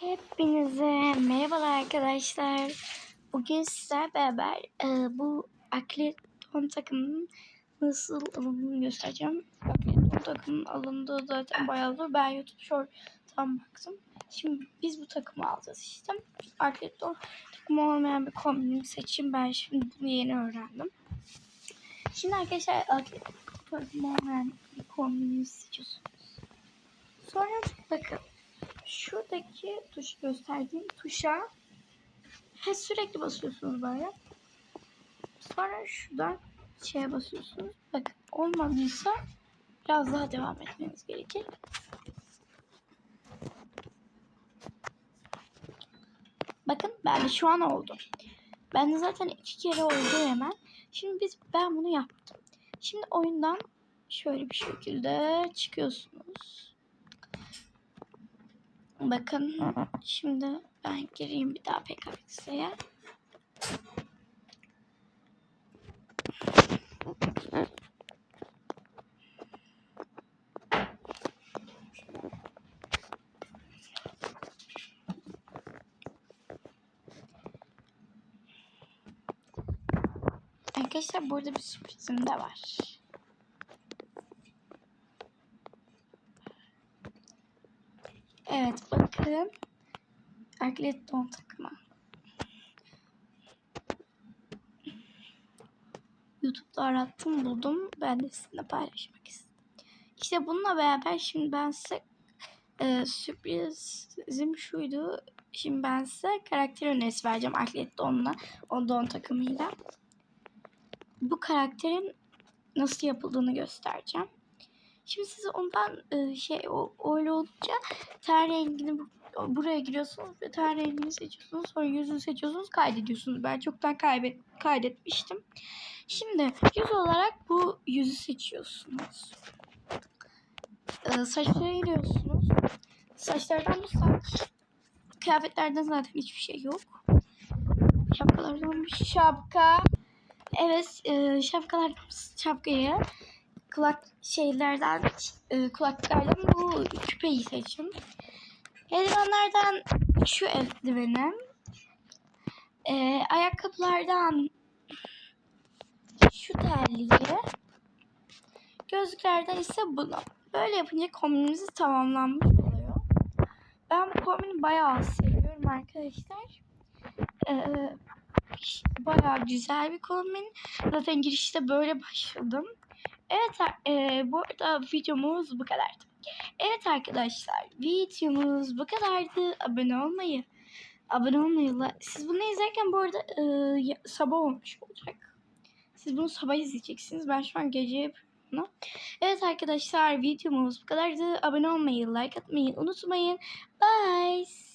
Hepinize merhabalar arkadaşlar. Bugün sizlerle beraber e, bu Akleton takımının nasıl alındığını göstereceğim. Akleton takımının alındığı zaten bayağı zor. Ben YouTube Short'tan baktım. Şimdi biz bu takımı alacağız işte. Akleton takımı olmayan bir kombinimi seçeyim. Ben şimdi bunu yeni öğrendim. Şimdi arkadaşlar Akleton takımı olmayan bir kombinimi seçiyorsunuz. Sonra bakın şuradaki tuş gösterdiğim tuşa he, sürekli basıyorsunuz böyle. Sonra şuradan şeye basıyorsunuz. Bakın olmadıysa biraz daha devam etmeniz gerekir. Bakın ben de şu an oldu. Ben de zaten iki kere oldu hemen. Şimdi biz ben bunu yaptım. Şimdi oyundan şöyle bir şekilde çıkıyorsunuz. Bakın şimdi ben gireyim bir daha PKX'ye. Arkadaşlar burada bir sürprizim de var. Evet bakın. Arklet don takımı. YouTube'da arattım buldum. Ben de sizinle paylaşmak istedim. İşte bununla beraber şimdi ben size e, sürprizim şuydu. Şimdi ben size karakter önerisi vereceğim Arklet donla. O don takımıyla. Bu karakterin nasıl yapıldığını göstereceğim. Şimdi size ondan e, şey o öyle olunca ten rengini bu- buraya giriyorsunuz ve ten rengini seçiyorsunuz. Sonra yüzünü seçiyorsunuz, kaydediyorsunuz. Ben çoktan kaybet kaydetmiştim. Şimdi yüz olarak bu yüzü seçiyorsunuz. E, saçlara giriyorsunuz. Saçlardan bu saç. Kıyafetlerden zaten hiçbir şey yok. Şapkalardan bir şapka. Evet, e, şapkalardan şapkayı kulak şeylerden e, kulaklardan bu küpeyi seçin. Eldivenlerden şu eldiveni. E, ayakkabılardan şu terliği. Gözlüklerden ise bunu. Böyle yapınca kombinimiz tamamlanmış oluyor. Ben bu kombini bayağı seviyorum arkadaşlar. Ee, bayağı güzel bir kombin. Zaten girişte böyle başladım. Evet e, bu arada videomuz bu kadardı. Evet arkadaşlar videomuz bu kadardı. Abone olmayı, abone olmayı. Siz bunu izlerken bu arada e, sabah olmuş olacak. Siz bunu sabah izleyeceksiniz. Ben şu an gece yapıyorum. Evet arkadaşlar videomuz bu kadardı. Abone olmayı, like atmayı unutmayın. Bye.